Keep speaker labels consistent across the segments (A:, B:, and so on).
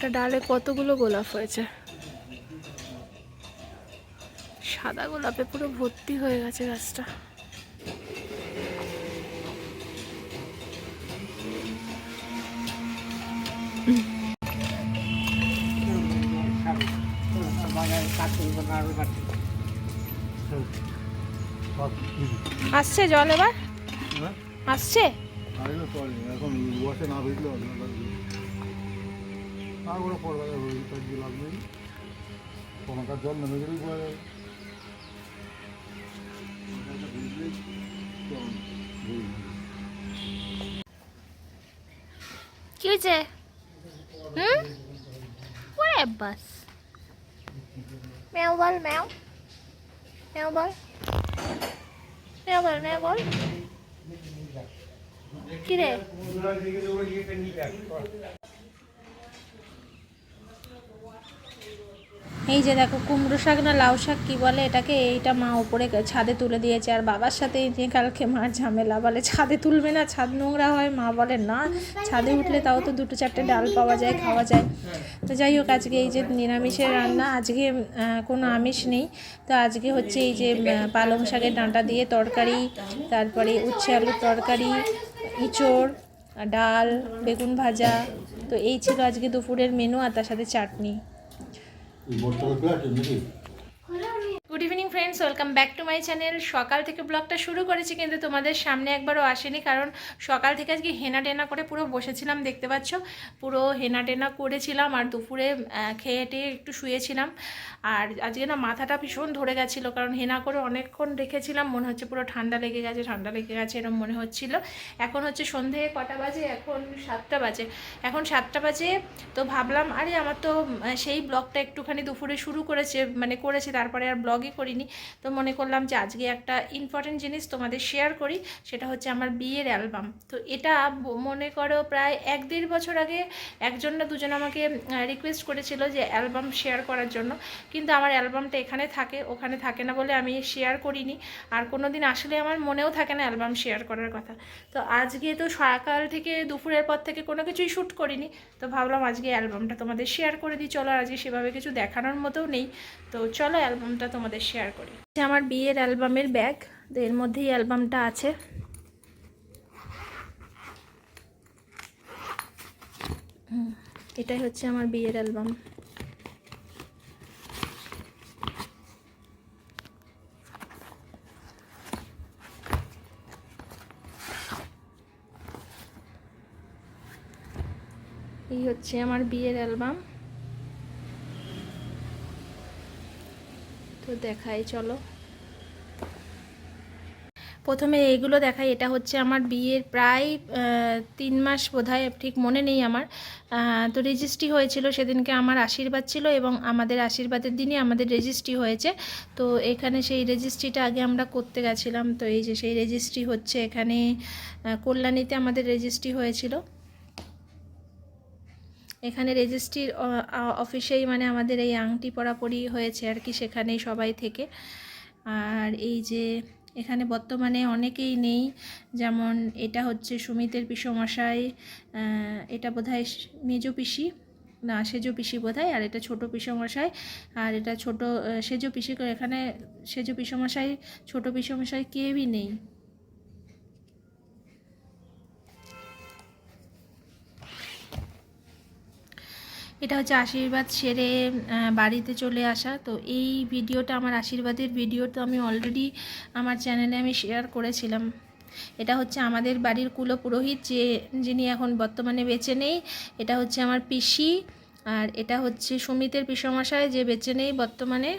A: একটা ডালে কতগুলো গোলাপ হয়েছে? সাদা গোলাপে পুরো ভর্তি হয়ে গেছে গাছটা। আসছে জল এবার? আসছে?
B: এখন বসে না তারপরে পড়বে ওই কাজগুলো লাগবে কোনো কাজ জল নেমে গেলেই পড়ে যাবে
A: হুম? ওরে বাস ম্যাও বল, ম্যাও। ম্যাও বল। ম্যাও বল ম্যাও বল। কি রে? এই যে দেখো, কুমড়ো শাক না লাউ শাক কি বলে এটাকে? এইটা মা উপরে ছাদে তুলে দিয়েছে। আর বাবার সাথে এই যে কালকে মার ঝামেলা বলে, ছাদে তুলবে না, ছাদ নোংরা হয়, মা বলে না, ছাদে উঠলে তাও তো দুটো চারটে ডাল পাওয়া যায়, খাওয়া যায়। তো যাই হোক, আজকে এই যে নিরামিষের রান্না, আজকে কোনো আমিষ নেই। তো আজকে হচ্ছে এই যে পালং শাকের ডাঁটা দিয়ে তরকারি, তারপরে উচ্ছে আলুর তরকারি, ইঁচড়, ডাল, বেগুন ভাজা। তো এই ছিল আজকে দুপুরের মেনু আর তার সাথে চাটনি।
B: বোর্ডটা খোলা আছে নাকি
A: good evening friends welcome back to my channel সকাল থেকে ব্লগটা শুরু করেছি, কিন্তু তোমাদের সামনে একবারও আসেনি, কারণ সকাল থেকে আজকে হেনা টেনা করে পুরো বসেছিলাম, দেখতে পাচ্ছ? পুরো হেনা টেনা করেছিলাম আর দুপুরে খেয়ে টেয়ে একটু শুয়েছিলাম। আর আজকে না মাথাটা ভীষণ ধরে গেছিল, কারণ হেনা করে অনেকক্ষণ রেখেছিলাম, মনে হচ্ছে পুরো ঠান্ডা লেগে গেছে, ঠান্ডা লেগে গেছে এরকম মনে হচ্ছিল। এখন হচ্ছে সন্ধে কটা বাজে? এখন সাতটা বাজে। এখন সাতটা বাজে, তো ভাবলাম, আরে আমার তো সেই ব্লগটা একটুখানি দুপুরে শুরু করেছে মানে করেছে, তারপরে আর ব্লগই করিনি। তো মনে করলাম যে আজকে একটা ইম্পর্টেন্ট জিনিস তোমাদের শেয়ার করি, সেটা হচ্ছে আমার বিয়ের অ্যালবাম তো এটা মনে করো প্রায় এক দেড় বছর আগে একজন না দুজন আমাকে রিকোয়েস্ট করেছিল যে অ্যালবাম শেয়ার করার জন্য। কিন্তু আমার অ্যালবামটা এখানে থাকে, ওখানে থাকে না বলে আমি শেয়ার করিনি। আর কোনো দিন আসলে আমার মনেও থাকে না অ্যালবাম শেয়ার করার কথা। তো আজকে তো সকাল থেকে দুপুরের পর থেকে কোনো কিছুই শ্যুট করিনি। তো ভাবলাম আজকে অ্যালবামটা তোমাদের শেয়ার করে দিই। চলো আজকে সেভাবে কিছু দেখানোর মতোও নেই। তো চলো অ্যালবামটা তোমাদের শেয়ার করি। আমার বিয়ের অ্যালবামের ব্যাগ তো এর মধ্যেই অ্যালবামটা আছে। এটাই হচ্ছে আমার বিয়ের অ্যালবাম। এই হচ্ছে আমার বিয়ের অ্যালবাম। তো দেখাই, চলো। প্রথমে এইগুলো দেখাই, এটা হচ্ছে আমার বিয়ের প্রায় তিন মাস বোধহয়, ঠিক মনে নেই আমার। তো রেজিস্ট্রি হয়েছিল, সেদিনকে আমার আশীর্বাদ ছিল এবং আমাদের আশীর্বাদের দিনই আমাদের রেজিস্ট্রি হয়েছে। তো এখানে সেই রেজিস্ট্রিটা আগে আমরা করতে গেছিলাম। তো এই যে সেই রেজিস্ট্রি হচ্ছে এখানে কল্যাণীতে আমাদের রেজিস্ট্রি হয়েছিল। এখানে রেজিস্ট্রির অফিসেই মানে আমাদের এই আংটি পরাপরি হয়েছে আর কি সেখানেই সবাই থেকে। আর এই যে এখানে বর্তমানে অনেকেই নেই, যেমন এটা হচ্ছে সুমিতের পিসমশাই এটা বোধহয় মেজো পিসি, না সেজো পিসি বোধহয়, আর এটা ছোট পিসমশাই, আর এটা ছোট সেজো পিসি, এখানে সেজো পিসমশাই, ছোট পিসমশাই কেউই নেই। এটা হচ্ছে আশীর্বাদ সেরে বাড়িতে চলে আসা। তো এই ভিডিওটা আমার আশীর্বাদের ভিডিও, তো আমি অলরেডি আমার চ্যানেলে আমি শেয়ার করেছিলাম। এটা হচ্ছে আমাদের বাড়ির কুলো পুরোহিত যে, যিনি এখন বর্তমানে বেঁচে নেই। এটা হচ্ছে আমার পিসি, আর এটা হচ্ছে সুমিতের পিসমশাই, যে বেঁচে নেই বর্তমানে।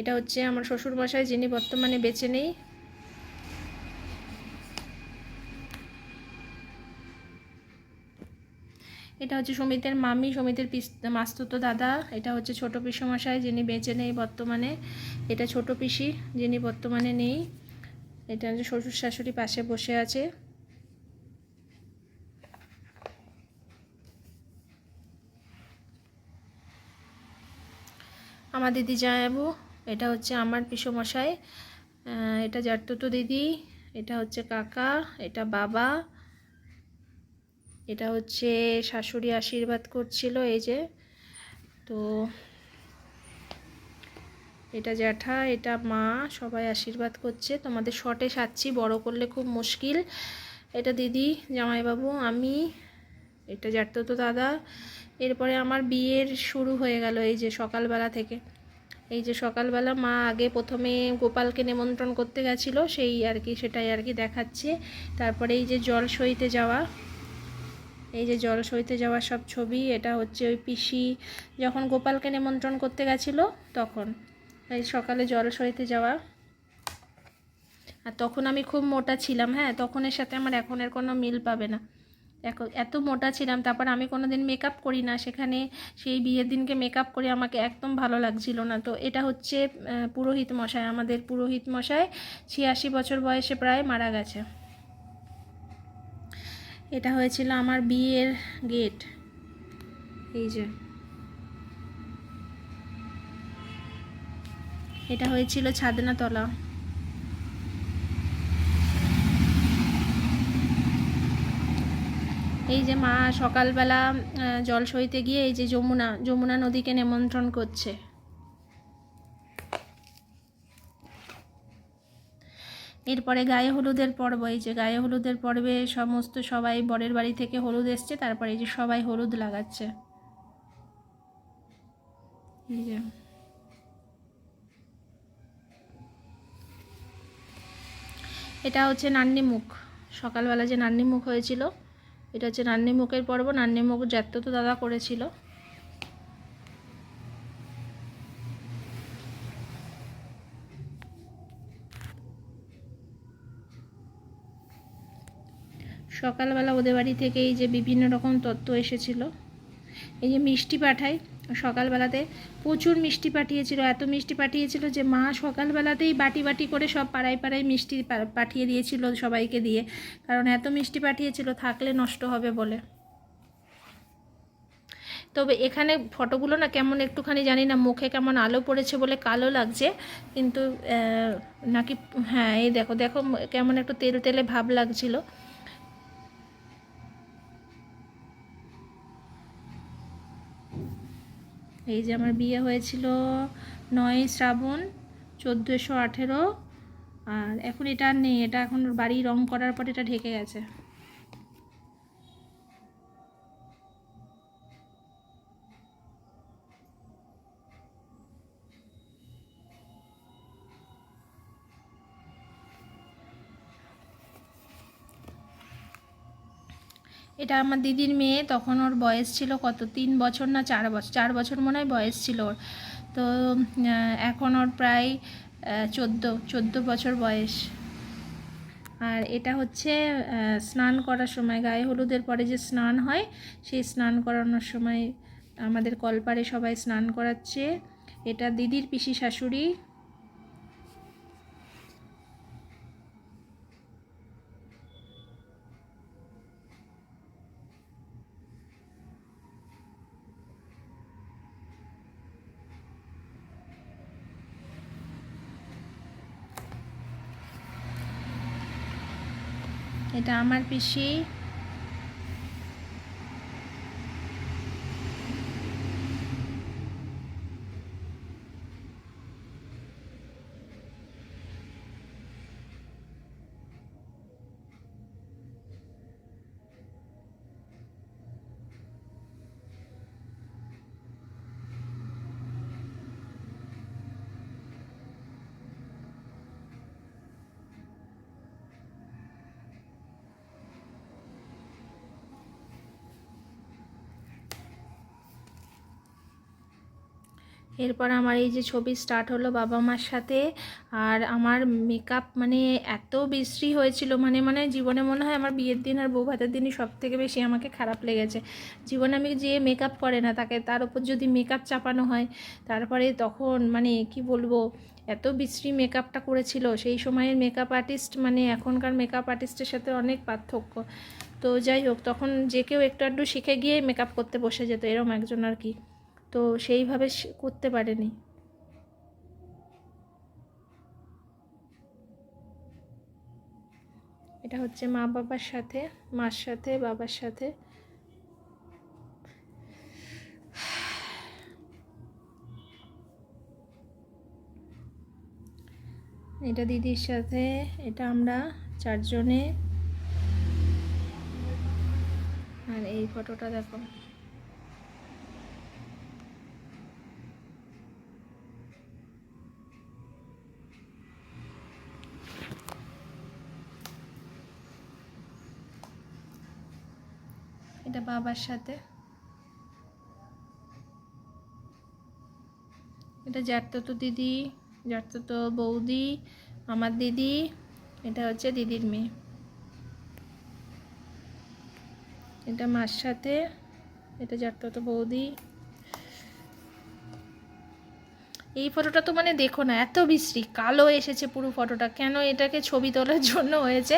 A: এটা হচ্ছে আমার শ্বশুরমশাই, যিনি বর্তমানে বেঁচে নেই। এটা হচ্ছে সমিতের মামি, সমিতের পিস, মাস্তুতো দাদা। এটা হচ্ছে ছোট পিসমশাই যিনি বেঁচে নেই বর্তমানে। এটা ছোট পিসি যিনি বর্তমানে নেই। এটা হচ্ছে শ্বশুর শাশুড়ি পাশে বসে আছে। আমার দিদি জায়াবু এটা হচ্ছে আমার পিসমশাই। এটা জারতুতো দিদি, এটা হচ্ছে কাকা, এটা বাবা। এটা হচ্ছে শাশুড়ি আশীর্বাদ করছিল, এই যে। তো এটা জ্যাঠা, এটা মা, সবাই আশীর্বাদ করছে। তোমাদের শর্টে সাচ্ছি, বড় করলে খুব মুশকিল। এটা দিদি, জামাইবাবু, আমি, এটা জ্যাঠতো তো দাদা। এরপরে আমার বিয়ের শুরু হয়ে গেল এই যে সকালবেলা থেকে। এই যে সকালবেলা মা আগে প্রথমে গোপালকে নিমন্ত্রণ করতে গেছিল, সেই আর কি, সেটাই আর কি দেখাচ্ছে। তারপরে এই যে জল সইতে যাওয়া এই যে জল সইতে যাওয়ার সব ছবি, এটা হচ্ছে ওই পিসি যখন গোপালকে নিমন্ত্রণ করতে গেছিল তখন। এই সকালে জল সইতে যাওয়া। আর তখন আমি খুব মোটা ছিলাম হ্যাঁ তখনের সাথে আমার এখনের কোনো মিল পাবে না। এখন এত মোটা ছিলাম, তারপর আমি কোনো দিন মেকআপ করি না, সেখানে সেই বিয়ের দিনকে মেকআপ করে আমাকে একদম ভালো লাগছিল না। তো এটা হচ্ছে পুরোহিত মশাই, আমাদের পুরোহিত মশাই ছিয়াশি বছর বয়সে প্রায় মারা গেছে। এটা হয়েছিল আমার বিয়ের গেট। এই যে। এটা হয়েছিল ছাদনাতলা। এই যে মা সকালবেলা জল সইতে গিয়ে এই যে যমুনা যমুনা নদীকে নেমন্ত্রণ করছে। এরপরে গায়ে হলুদের পর্ব, এই যে গায়ে হলুদের পর্বে সমস্ত সবাই বরের বাড়ি থেকে হলুদ এসছে, তারপরে এই যে সবাই হলুদ লাগাচ্ছে। এটা হচ্ছে নান্নি মুখ। সকালবেলা যে নান্নি মুখ হয়েছিল, এটা হচ্ছে নান্নি মুখের পর্ব। নান্নি মুখ তো দাদা করেছিল। সকালবেলা ওদের বাড়ি থেকে এই যে বিভিন্ন রকম তত্ত্ব এসেছিল। এই যে মিষ্টি পাঠায়, সকালবেলাতে প্রচুর মিষ্টি পাঠিয়েছিল। এত মিষ্টি পাঠিয়েছিল যে মা সকালবেলাতেই বাটি বাটি করে সব পাড়ায় পাড়ায় মিষ্টি পাঠিয়ে দিয়েছিল সবাইকে দিয়ে। কারণ এত মিষ্টি পাঠিয়েছিল, থাকলে নষ্ট হবে বলে। তবে এখানে ফটোগুলো না কেমন একটুখানি জানি না, মুখে কেমন আলো পড়েছে বলে কালো লাগছে। কিন্তু নাকি হ্যাঁ এই দেখো দেখো কেমন একটু তেল তেলে ভাব লাগছিল। এই যে আমার বিয়ে হয়েছিল নয় শ্রাবণ চোদ্দোশো আঠেরো, আর এখন এটা আর নেই, এটা এখন বাড়ি রং করার পর এটা ঢেকে গেছে। এটা আমার দিদির মেয়ে, তখন ওর বয়স ছিল কত, তিন বছর না চার বছর চার বছর মনে হয় বয়স ছিল ওর। তো এখন ওর প্রায় চোদ্দ চোদ্দ বছর বয়স। আর এটা হচ্ছে স্নান করার সময়, গায়ে হলুদের পরে যে স্নান হয়, সেই স্নান করানোর সময় আমাদের কলপারে সবাই স্নান করাচ্ছে। এটা দিদির পিসি শাশুড়ি আমার পিসি এরপর আমার এই যে ছবি স্টার্ট হলো বাবা মার সাথে, আর আমার মেকআপ মানে এত বিশ্রী হয়েছিল মানে মানে জীবনে মনে হয় আমার বিয়ের দিন আর বউ ভাতের দিনই সব থেকে বেশি আমাকে খারাপ লেগেছে। জীবনে আমি যে মেকআপ করে না, তাকে তার উপর যদি মেকআপ চাপানো হয়, তারপরে তখন মানে কি বলব, এত বিশ্রী মেকআপটা করেছিল। সেই সময়ের মেকআপ আর্টিস্ট মানে এখনকার মেকআপ আর্টিস্টের সাথে অনেক পার্থক্য। তো যাই হোক, তখন যে কেউ একটু আধটু শিখে গিয়ে মেকআপ করতে বসে যেত এরকম একজন আর কি। তো সেইভাবে করতে পারেনি। এটা হচ্ছে মা বাবার সাথে, মার সাথে, বাবার সাথে। এটা দিদির সাথে, এটা আমরা চারজনে। আর এই ফটোটা দেখো। এটা বাবার সাথে। এটা তো দিদি তো বৌদি, আমার দিদি, এটা হচ্ছে দিদির মেয়ে। এটা মার সাথে, এটা জাততো বৌদি এই ফটোটা তো মানে দেখো না, এত বিশ্রী। কালো এসেছে পুরো ফটোটা কেন এটাকে ছবি তোলার জন্য হয়েছে?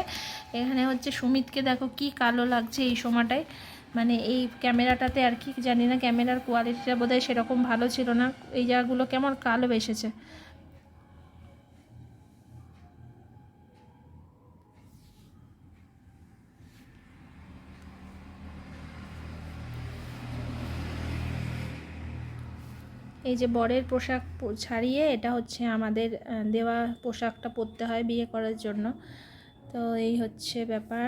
A: এখানে হচ্ছে সুমিতকে দেখো কি কালো লাগছে এই সময়টায়। মানে এই ক্যামেরাটাতে আর কি জানি না, ক্যামেরার কোয়ালিটিটা বোধহয় সেরকম ভালো ছিল না। এই জায়গাগুলো কেমন কালো এসেছে। এই যে বরের পোশাক ছাড়িয়ে এটা হচ্ছে আমাদের দেওয়া পোশাকটা পরতে হয় বিয়ে করার জন্য। তো এই হচ্ছে ব্যাপার।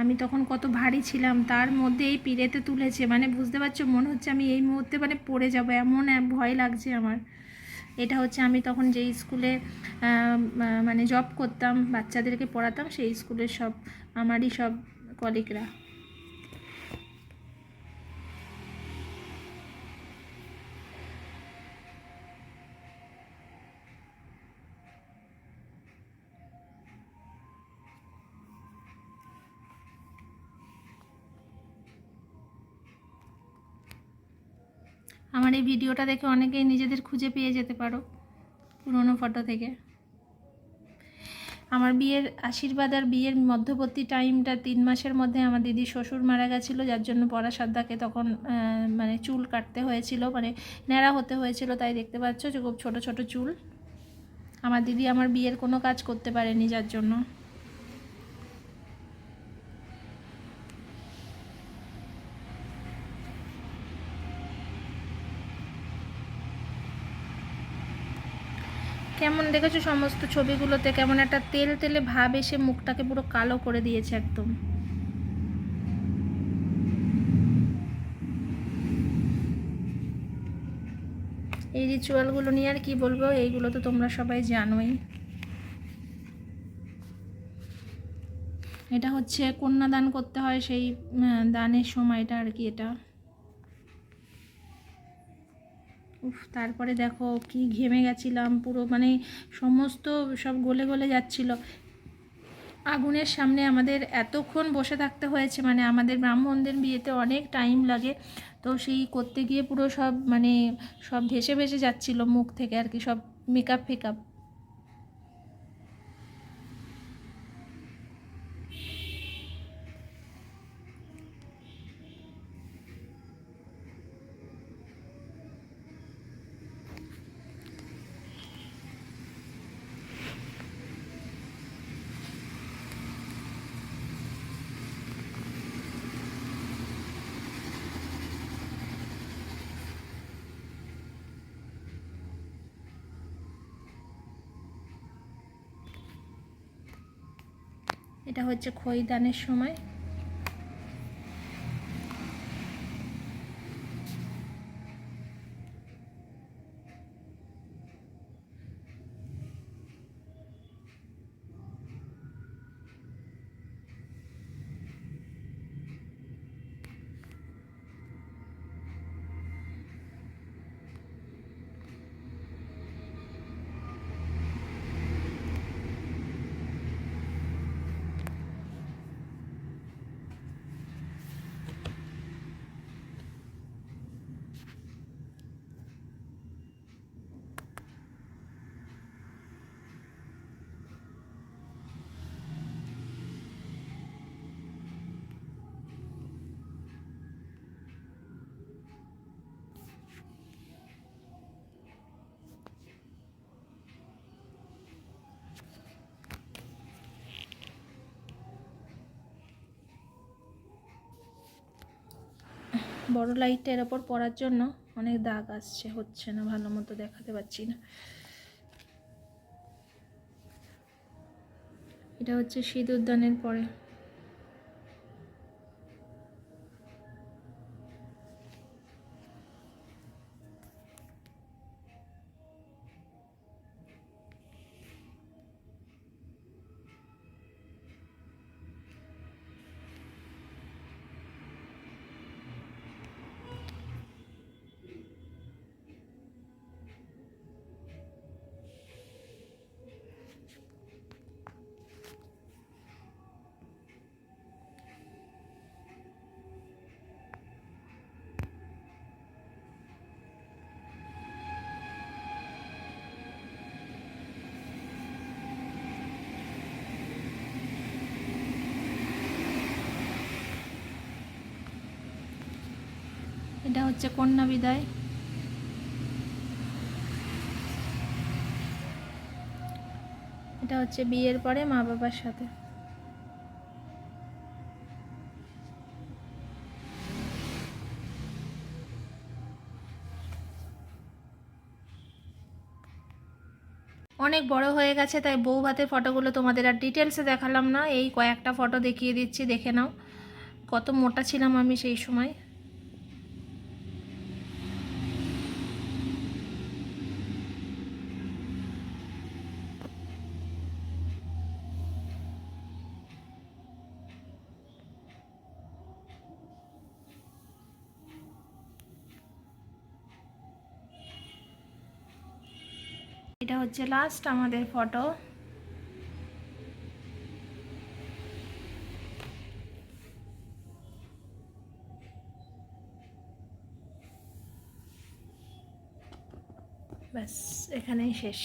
A: আমি তখন কত ভারী ছিলাম, তার মধ্যে এই পিড়েতে তুলেছে মানে বুঝতে পারছ, মনে হচ্ছে আমি এই মুহূর্তে মানে পড়ে যাব, এমন ভয় লাগছে আমার। এটা হচ্ছে আমি তখন যেই স্কুলে মানে জব করতাম, বাচ্চাদেরকে পড়াতাম, সেই স্কুলের সব, আমারই সব কলিগরা এই ভিডিওটা দেখে অনেকেই নিজেদের খুঁজে পেয়ে যেতে পারো পুরনো ফটো থেকে। আমার বিয়ের আশীর্বাদ আর বিয়ের মধ্যবর্তী টাইমটা তিন মাসের মধ্যে আমার দিদি শ্বশুর মারা গেছিল, যার জন্য পরা সাদ্দাকে তখন মানে চুল কাটতে হয়েছিল মানে ন্যাড়া হতে হয়েছিল, তাই দেখতে পাচ্ছ যে খুব ছোটো ছোটো চুল। আমার দিদি আমার বিয়ের কোনো কাজ করতে পারেনি যার জন্য কেমন দেখেছ সমস্ত ছবিগুলোতে কেমন একটা তেল তেলে ভাব এসে মুখটাকে পুরো কালো করে দিয়েছে একদম। এই রিচুয়ালগুলো নিয়ে আর কি বলব, এইগুলো তো তোমরা সবাই জানোই। এটা হচ্ছে কন্যাদান করতে হয় সেই দানের সময়টা আর কি এটা। তারপরে দেখো কি ঘেমে গেছিলাম, পুরো মানে সমস্ত সব গলে গলে যাচ্ছিল। আগুনের সামনে আমাদের এতক্ষণ বসে থাকতে হয়েছে মানে আমাদের ব্রাহ্মণদের বিয়েতে অনেক টাইম লাগে। তো সেই করতে গিয়ে পুরো সব মানে সব ভেসে ভেসে যাচ্ছিল মুখ থেকে আর কি, সব মেকআপ ফেকআপ এটা হচ্ছে খই দানের সময়। বড় লাইটটা এর ওপর পড়ার জন্য অনেক দাগ আসছে, হচ্ছে না, ভালো মতো দেখাতে পাচ্ছি না। এটা হচ্ছে শীত উদ্যানের পরে। হচ্ছে কন্যা বিদায়। এটা হচ্ছে বিয়ের পরে মা বাবার সাথে। অনেক বড় হয়ে গেছে, তাই বউ ভাতের ফটোগুলো তোমাদের আর ডিটেলসে দেখালাম না। এই কয়েকটা ফটো দেখিয়ে দিচ্ছি, দেখে নাও। কত মোটা ছিলাম আমি সেই সময়। এটা হচ্ছে লাস্ট আমাদের ফটো ব্যাস এখানেই শেষ।